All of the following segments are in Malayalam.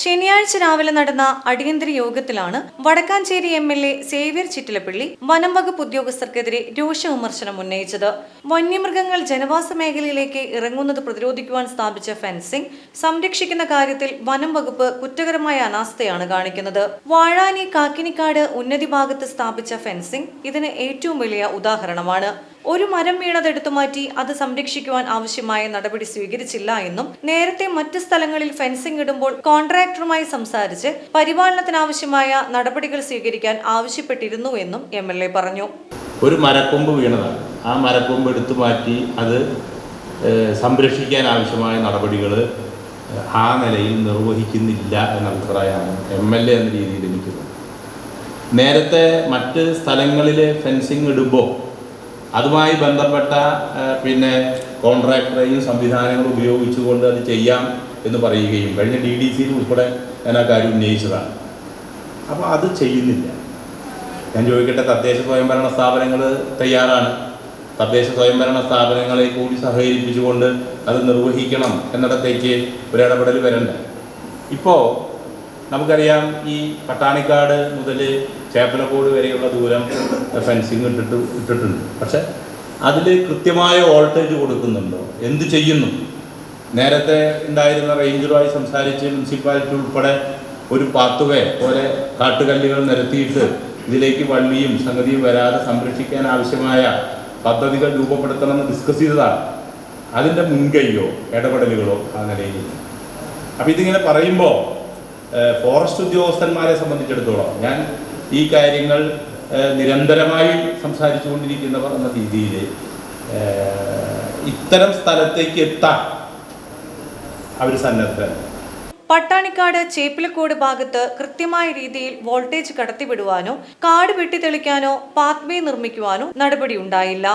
ശനിയാഴ്ച രാവിലെ നടന്ന അടിയന്തര യോഗത്തിലാണ് Vadakkanchery M L A Xavier Chittilappilly വനം വകുപ്പ് ഉദ്യോഗസ്ഥർക്കെതിരെ രൂക്ഷ വിമർശനം ഉന്നയിച്ചത്. വന്യമൃഗങ്ങൾ ജനവാസ മേഖലയിലേക്ക് ഇറങ്ങുന്നത് പ്രതിരോധിക്കുവാൻ സ്ഥാപിച്ച ഫെൻസിംഗ് സംരക്ഷിക്കുന്ന കാര്യത്തിൽ വനം വകുപ്പ് കുറ്റകരമായ അനാസ്ഥയാണ് കാണിക്കുന്നത്. വാഴാനി കാക്കിനിക്കാട് ഉന്നതി ഭാഗത്ത് സ്ഥാപിച്ച ഫെൻസിംഗ് ഇതിന് ഏറ്റവും വലിയ ഉദാഹരണമാണ്. ഒരു മരം വീണതെടുത്തു മാറ്റി അത് സംരക്ഷിക്കുവാൻ ആവശ്യമായ നടപടി സ്വീകരിച്ചില്ല എന്നും നേരത്തെ മറ്റ് സ്ഥലങ്ങളിൽ ഫെൻസിംഗ് ഇടുമ്പോൾ കോൺട്രാക്ടറുമായി സംസാരിച്ച് പരിപാലനത്തിനാവശ്യമായ നടപടികൾ സ്വീകരിക്കാൻ ആവശ്യപ്പെട്ടിരുന്നു എന്നും എം പറഞ്ഞു. ഒരു മരക്കൊമ്പ് വീണതാണ്. ആ മരക്കൊമ്പ് എടുത്തു മാറ്റി അത് സംരക്ഷിക്കാൻ ആവശ്യമായ നടപടികൾ ആ നിലയിൽ നിർവഹിക്കുന്നില്ല എന്ന അഭിപ്രായമാണ് എം എൽ എ എന്ന രീതിയിൽ എനിക്ക് നേരത്തെ മറ്റ് സ്ഥലങ്ങളിൽ ഫെൻസിങ് ഇടുമ്പോൾ അതുമായി ബന്ധപ്പെട്ട പിന്നെ കോൺട്രാക്ടറെയും സംവിധാനങ്ങളും ഉപയോഗിച്ചുകൊണ്ട് അത് ചെയ്യാം എന്ന് പറയുകയും കഴിഞ്ഞ ഡി ഡി സിയിൽ ഉൾപ്പെടെ ഞാൻ ആ കാര്യം ഉന്നയിച്ചതാണ്. അപ്പോൾ അത് ചെയ്യുന്നില്ല. ഞാൻ ചോദിക്കട്ടെ തദ്ദേശ സ്വയംഭരണ സ്ഥാപനങ്ങൾ തയ്യാറാണ്. തദ്ദേശ സ്വയംഭരണ സ്ഥാപനങ്ങളെ കൂടി സഹകരിപ്പിച്ചുകൊണ്ട് അത് നിർവഹിക്കണം എന്നിടത്തേക്ക് ഒരിടപെടൽ വരണ്ട. ഇപ്പോൾ നമുക്കറിയാം ഈ പട്ടാണിക്കാട് മുതൽ ചേപ്പലക്കോട് വരെയുള്ള ദൂരം ഫെൻസിങ് ഇട്ടിട്ട് ഇട്ടിട്ടുണ്ട്. പക്ഷെ അതിൽ കൃത്യമായ വോൾട്ടേജ് കൊടുക്കുന്നുണ്ടോ? എന്ത് ചെയ്യുന്നു? നേരത്തെ ഉണ്ടായിരുന്ന റേഞ്ചറുമായി സംസാരിച്ച് മുനിസിപ്പാലിറ്റി ഉൾപ്പെടെ ഒരു പാത്തുവേ പോലെ കാട്ടുകല്ലുകൾ നിരത്തിയിട്ട് ഇതിലേക്ക് വള്ളിയും സംഗതിയും വരാതെ സംരക്ഷിക്കാൻ ആവശ്യമായ പദ്ധതികൾ രൂപപ്പെടുത്തണമെന്ന് ഡിസ്കസ് ചെയ്തതാണ്. അതിന്റെ മുൻകൈയോ ഇടപെടലുകളോ ആ നിലയിൽ അപ്പം ഇതിങ്ങനെ പറയുമ്പോൾ ഫോറസ്റ്റ് ഉദ്യോഗസ്ഥന്മാരെ സംബന്ധിച്ചിടത്തോളം ഞാൻ ഈ കാര്യങ്ങൾ നിരന്തരമായി സംസാരിച്ചു കൊണ്ടിരിക്കുന്നവർ എന്ന രീതിയിൽ ഇത്തരം സ്ഥലത്തേക്ക് എത്താൻ അവർ സന്നദ്ധരാണ്. പട്ടാണിക്കാട് ചേപ്പിലക്കോട് ഭാഗത്ത് കൃത്യമായ രീതിയിൽ വോൾട്ടേജ് കടത്തിവിടുവാനോ കാട് വെട്ടിത്തെളിക്കാനോ പാത്വേ നിർമ്മിക്കുവാനോ നടപടിയുണ്ടായില്ല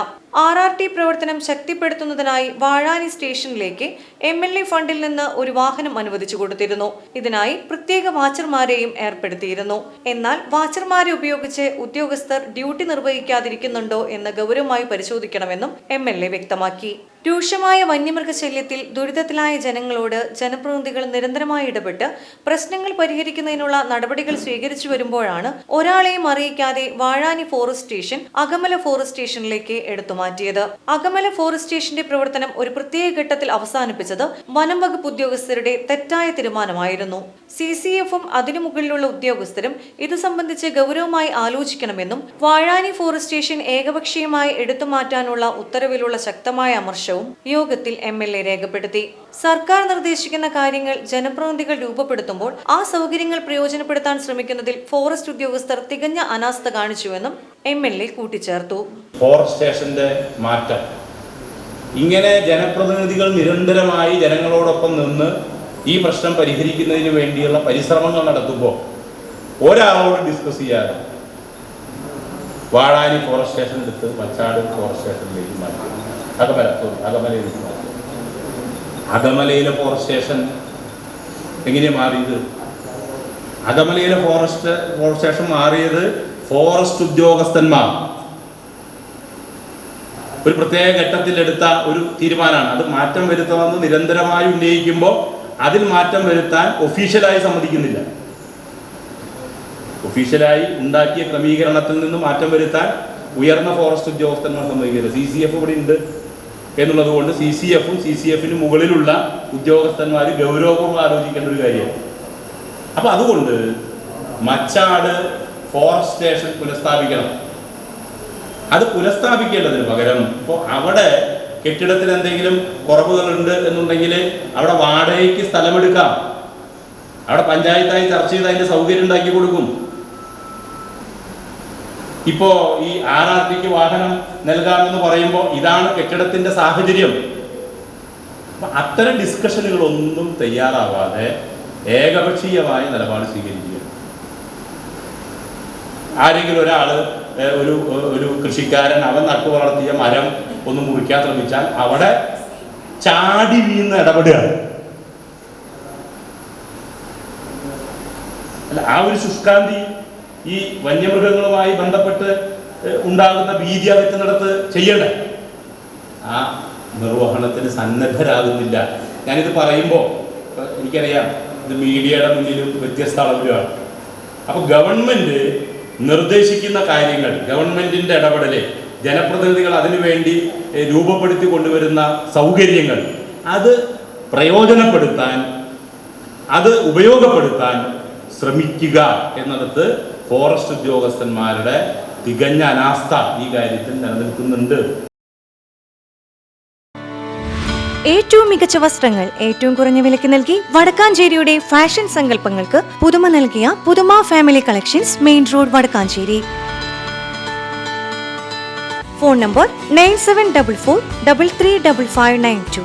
ആർ ആർ ടി പ്രവർത്തനം ശക്തിപ്പെടുത്തുന്നതിനായി വാഴാനി സ്റ്റേഷനിലേക്ക് എം എൽ എ ഫണ്ടിൽ നിന്ന് ഒരു വാഹനം അനുവദിച്ചു കൊടുത്തിരുന്നു. ഇതിനായി പ്രത്യേക വാച്ചർമാരെയും ഏർപ്പെടുത്തിയിരുന്നു. എന്നാൽ വാച്ചർമാരെ ഉപയോഗിച്ച് ഉദ്യോഗസ്ഥർ ഡ്യൂട്ടി നിർവഹിക്കാതിരിക്കുന്നുണ്ടോ എന്ന് ഗൗരവമായി പരിശോധിക്കണമെന്നും എം വ്യക്തമാക്കി. രൂക്ഷമായ വന്യമൃഗശല്യത്തിൽ ദുരിതത്തിലായ ജനങ്ങളോട് ജനപ്രതിനിധികൾ നിരന്തരമായി ഇടപെട്ട് പ്രശ്നങ്ങൾ പരിഹരിക്കുന്നതിനുള്ള നടപടികൾ സ്വീകരിച്ചു വരുമ്പോഴാണ് ഒരാളെയും അറിയിക്കാതെ Vazhani forest station Akamala forest സ്റ്റേഷനിലേക്ക് എടുത്തു മാറ്റിയത്. അകമല ഫോറസ്റ്റ് സ്റ്റേഷന്റെ പ്രവർത്തനം ഒരു പ്രത്യേക ഘട്ടത്തിൽ അവസാനിപ്പിച്ചത് വനം വകുപ്പ് ഉദ്യോഗസ്ഥരുടെ തെറ്റായ തീരുമാനമായിരുന്നു. സി സി എഫും അതിനു മുകളിലുള്ള ഉദ്യോഗസ്ഥരും ഇത് സംബന്ധിച്ച് ഗൗരവമായി ആലോചിക്കണമെന്നും വാഴാനി ഫോറസ്റ്റ് സ്റ്റേഷൻ ഏകപക്ഷീയമായി എടുത്തു മാറ്റാനുള്ള ഉത്തരവിലുള്ള ശക്തമായ അമർഷവും യോഗത്തിൽ എം എൽ എ രേഖപ്പെടുത്തി. സർക്കാർ നിർദ്ദേശിക്കുന്ന കാര്യങ്ങൾ ജനപ്രതിനിധികൾ രൂപപ്പെടുത്തുമ്പോൾ ആ സൗകര്യങ്ങൾ പ്രയോജനപ്പെടുത്താൻ ശ്രമിക്കുന്നതിൽ ഫോറസ്റ്റ് ഉദ്യോഗസ്ഥർ തികഞ്ഞ അനാസ്ഥ കാണിച്ചുവെന്നും എം എൽ എ കൂട്ടിച്ചേർത്തു. ഫോറസ്റ്റ് സ്റ്റേഷന്റെ മാറ്റം. ഇങ്ങനെ ജനപ്രതിനിധികൾ നിരന്തരമായി ജനങ്ങളോടൊപ്പം നിന്ന് ഈ പ്രശ്നം പരിഹരിക്കുന്നതിന് വേണ്ടിയുള്ള പരിശ്രമങ്ങൾ നടത്തുമ്പോൾ ഒരാളോട് ഡിസ്കസ് ചെയ്യാതെ വാഴാനി ഫോറസ്റ്റ് സ്റ്റേഷൻ എടുത്ത് മച്ചാട് ഫോറസ്റ്റ് സ്റ്റേഷനിലേക്ക് മാറ്റി. അകമല അകമലയിൽ അകമലയിലെ ഫോറസ്റ്റ് സ്റ്റേഷൻ എങ്ങനെയാണ് മാറിയത്? അകമലയിലെ ഫോറസ്റ്റ് ഫോറസ്റ്റ് സ്റ്റേഷൻ മാറിയത് ഫോറസ്റ്റ് ഉദ്യോഗസ്ഥന്മാർ. ഒരു പ്രത്യേക ഘട്ടത്തിൽ എടുത്ത ഒരു തീരുമാനമാണ്. അത് മാറ്റം വരുത്തണമെന്ന് നിരന്തരമായി ഉന്നയിക്കുമ്പോൾ അതിൽ മാറ്റം വരുത്താൻ ഒഫീഷ്യലായി സമ്മതിക്കുന്നില്ല. ഒഫീഷ്യലായി ഉണ്ടാക്കിയ ക്രമീകരണത്തിൽ നിന്ന് മാറ്റം വരുത്താൻ ഉയർന്ന ഫോറസ്റ്റ് ഉദ്യോഗസ്ഥന്മാർ സമ്മതിക്കില്ല സി സി എഫ് ഇവിടെ ഉണ്ട്. എന്നുള്ളത് കൊണ്ട് സി സി എഫും സി സി എഫിന് മുകളിലുള്ള ഉദ്യോഗസ്ഥന്മാർ ഗൗരവപൂർവം ആലോചിക്കേണ്ട ഒരു കാര്യമാണ്. അപ്പൊ അതുകൊണ്ട് മച്ചാട് ഫോറസ്റ്റ് സ്റ്റേഷൻ പുനഃസ്ഥാപിക്കണം. അത് പുനഃസ്ഥാപിക്കേണ്ടതിന് പകരം ഇപ്പോൾ അവിടെ കെട്ടിടത്തിൽ എന്തെങ്കിലും കുറവുകളുണ്ട് എന്നുണ്ടെങ്കിൽ അവിടെ വാടകയ്ക്ക് സ്ഥലമെടുക്കാം. അവിടെ പഞ്ചായത്തായി ചർച്ച ചെയ്ത് അതിന്റെ സൗകര്യം ഉണ്ടാക്കി കൊടുക്കും. ഇപ്പോ ഈ ആർ ആർ ടിക്ക് വാഹനം നൽകാമെന്ന് പറയുമ്പോൾ ഇതാണ് കെട്ടിടത്തിന്റെ സാഹചര്യം. അത്തരം ഡിസ്കഷനുകളൊന്നും തയ്യാറാവാതെ ഏകപക്ഷീയമായ നിലപാട് സ്വീകരിക്കുക ആരെങ്കിലും ഒരാൾ ഒരു ഒരു കൃഷിക്കാരൻ അവൻ നട്ടു വളർത്തിയ മരം ഒന്ന് മുറിക്കാൻ ശ്രമിച്ചാൽ അവിടെ ചാടി വീഴുന്ന ഇടപെടുകയാണ്. അല്ല ആ ഒരു ശുഷ്കാന്തി ഈ വന്യമൃഗങ്ങളുമായി ബന്ധപ്പെട്ട് ഉണ്ടാകുന്ന ഭീതി അകറ്റുന്നിടത്ത് ചെയ്യണ്ടേ? ആ നിർവഹണത്തിന് സന്നദ്ധരാകുന്നില്ല. ഞാനിത് പറയുമ്പോൾ എനിക്കറിയാം ഇത് മീഡിയയുടെ മുന്നിലും വ്യത്യസ്ത അളവിലുമാണ്. അപ്പോൾ ഗവൺമെന്റ് നിർദ്ദേശിക്കുന്ന കാര്യങ്ങൾ ഗവൺമെന്റിന്റെ ഇടപെടൽ ജനപ്രതിനിധികൾ അതിനുവേണ്ടി രൂപപ്പെടുത്തി കൊണ്ടുവരുന്ന സൗകര്യങ്ങൾ അത് പ്രയോജനപ്പെടുത്താൻ അത് ഉപയോഗപ്പെടുത്താൻ ശ്രമിക്കുക എന്നിടത്ത് ഫോറസ്റ്റ് ഉദ്യോഗസ്ഥന്മാരുടെ തികഞ്ഞ അനാസ്ഥ ഈ കാര്യത്തിൽ നിലനിൽക്കുന്നുണ്ട്. ഏറ്റവും മികച്ച വസ്ത്രങ്ങൾ ഏറ്റവും കുറഞ്ഞ വിലയ്ക്ക് നൽകി വടക്കാഞ്ചേരിയുടെ ഫാഷൻ സങ്കല്പങ്ങൾക്ക് പുതുമ നൽകിയ Puthuma family collections main road Vadakkanchery. Phone number nine seven double four double three double five nine two